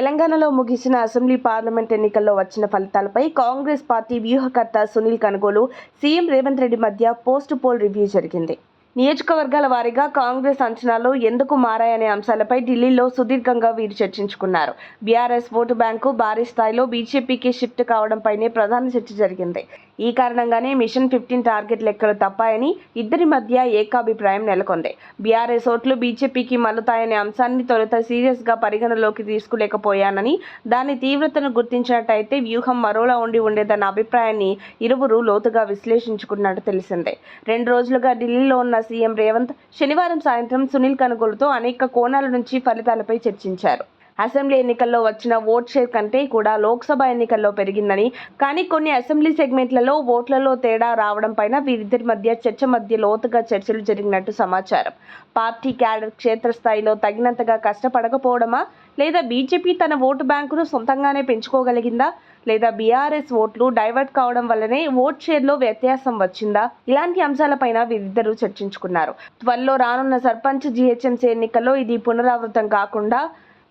తెలంగాణలో ముగిసిన assembly parliament ఎన్నికల్లో వచ్చిన ఫలితాలపై కాంగ్రెస్ పార్టీ వ్యూహకర్త సునీల్ కనుగోలు సీఎం రేవంత్ రెడ్డి మధ్య పోస్ట్ పోల్ రివ్యూ జరిగింది. నియోజకవర్గాల వారీగా కాంగ్రెస్ అంచనాలు ఎందుకు మారాయనే అంశాలపై ఢిల్లీలో సుదీర్ఘంగా వీరు చర్చించుకున్నారు. బీఆర్ఎస్ ఓటు బ్యాంకు భారీ స్థాయిలో బీజేపీకి షిఫ్ట్ కావడంపైనే ప్రధాన చర్చ జరిగింది. ఈ కారణంగానే మిషన్ ఫిఫ్టీన్ టార్గెట్ లెక్కలు తప్పాయని ఇద్దరి మధ్య ఏకాభిప్రాయం నెలకొంది. బీఆర్ఎస్ ఓట్లు బీజేపీకి మల్లుతాయనే అంశాన్ని తొలుత సీరియస్గా పరిగణలోకి తీసుకులేకపోయానని దాని తీవ్రతను గుర్తించినట్టయితే వ్యూహం మరోలా ఉండి ఉండేదన్న అభిప్రాయాన్ని ఇరువురు లోతుగా విశ్లేషించుకున్నట్టు తెలిసిందే. రెండు రోజులుగా ఢిల్లీలో ఉన్న సీఎం రేవంత్ శనివారం సాయంత్రం సునీల్ కనుగోలుతో అనేక కోణాల నుంచి ఫలితాలపై చర్చించారు. అసెంబ్లీ ఎన్నికల్లో వచ్చిన ఓట్ షేర్ కంటే కూడా లోక్సభ ఎన్నికల్లో పెరిగిందని. కానీ కొన్ని అసెంబ్లీ సెగ్మెంట్లలో ఓట్లలో తేడా రావడం పైన వీరిద్దరి మధ్య చర్చ మధ్య లోతుగా చర్చలు జరిగినట్టు సమాచారం. పార్టీ క్యాడర్ క్షేత్రస్థాయిలో తగినంతగా కష్టపడకపోవడమా? లేదా బీజేపీ తన ఓటు బ్యాంకును సొంతంగానే పెంచుకోగలిగిందా? లేదా బీఆర్ఎస్ ఓట్లు డైవర్ట్ కావడం వల్లనే ఓట్ షేర్లో వ్యత్యాసం వచ్చిందా? ఇలాంటి అంశాలపైన వీరిద్దరూ చర్చించుకున్నారు. త్వరలో రానున్న సర్పంచ్ జీహెచ్ఎంసీ ఎన్నికల్లో ఇది పునరావృతం కాకుండా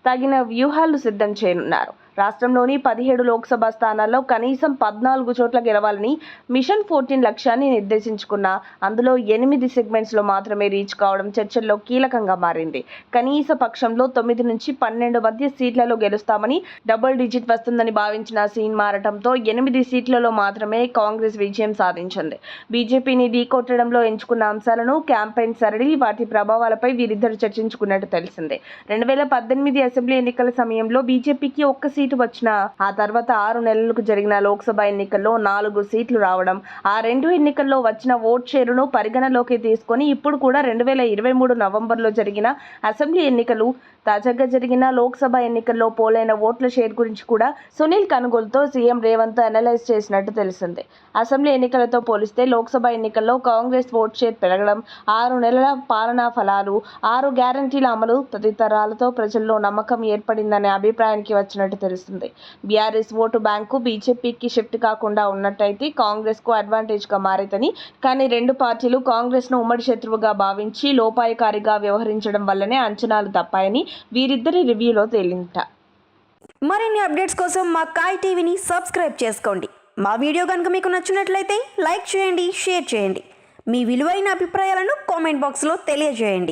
తగిన వ్యూహాలు సిద్ధం చేయనున్నారు. రాష్ట్రంలోని పదిహేడు లోక్సభ స్థానాల్లో కనీసం పద్నాలుగు చోట్ల గెలవాలని మిషన్ ఫోర్టీన్ లక్ష్యాన్ని నిర్దేశించుకున్న అందులో ఎనిమిది సెగ్మెంట్స్లో మాత్రమే రీచ్ కావడం చర్చల్లో కీలకంగా మారింది. కనీస పక్షంలో తొమ్మిది నుంచి పన్నెండు మధ్య సీట్లలో గెలుస్తామని డబుల్ డిజిట్ వస్తుందని భావించిన సీన్ మారటంతో ఎనిమిది సీట్లలో మాత్రమే కాంగ్రెస్ విజయం సాధించింది. బీజేపీని ఢీకొట్టడంలో ఎంచుకున్న అంశాలను క్యాంపెయిన్ సరళి వాటి ప్రభావాలపై వీరిద్దరు చర్చించుకున్నట్టు తెలిసిందే. రెండు వేల పద్దెనిమిది అసెంబ్లీ ఎన్నికల సమయంలో బీజేపీకి ఒక్క సీటు వచ్చినా ఆ తర్వాత ఆరు నెలలకు జరిగిన లోక్సభ ఎన్నికల్లో నాలుగు సీట్లు రావడం ఆ రెండు ఎన్నికల్లో వచ్చిన ఓట్ షేరును పరిగణలోకి తీసుకొని ఇప్పుడు కూడా రెండు వేల ఇరవై మూడు నవంబర్లో జరిగిన అసెంబ్లీ ఎన్నికలు తాజాగా జరిగిన లోక్సభ ఎన్నికల్లో పోలైన ఓట్ల షేర్ గురించి కూడా సునీల్ కనుగోలుతో సీఎం రేవంత్ అనలైజ్ చేసినట్టు తెలిసింది. అసెంబ్లీ ఎన్నికలతో పోలిస్తే లోక్సభ ఎన్నికల్లో కాంగ్రెస్ ఓట్ షేర్ పెరగడం ఆరు నెలల పాలనా ఫలాలు ఆరు గ్యారంటీల అమలు తదితరాలతో ప్రజల్లో నమ్మకం ఏర్పడిందనే అభిప్రాయానికి వచ్చినట్టు తెలుస్తుంది బీఆర్ఎస్ ఓటు బ్యాంకు బీజేపీకి షిఫ్ట్ కాకుండా ఉన్నట్టయితే కాంగ్రెస్కు అడ్వాంటేజ్గా మారేదని కానీ రెండు పార్టీలు కాంగ్రెస్ను ఉమ్మడి శత్రువుగా భావించి లోపాయకారిగా వ్యవహరించడం వల్లనే అంచనాలు తప్పాయని వీరిద్దరి రివ్యూలో తేలింట మరిన్ని అప్డేట్స్ కోసం మా కాయ్ టీవీని సబ్స్క్రైబ్ చేసుకోండి. మా వీడియో కనుక మీకు నచ్చినట్లయితే లైక్ చేయండి షేర్ చేయండి. మీ విలువైన అభిప్రాయాలను కామెంట్ బాక్స్లో తెలియజేయండి.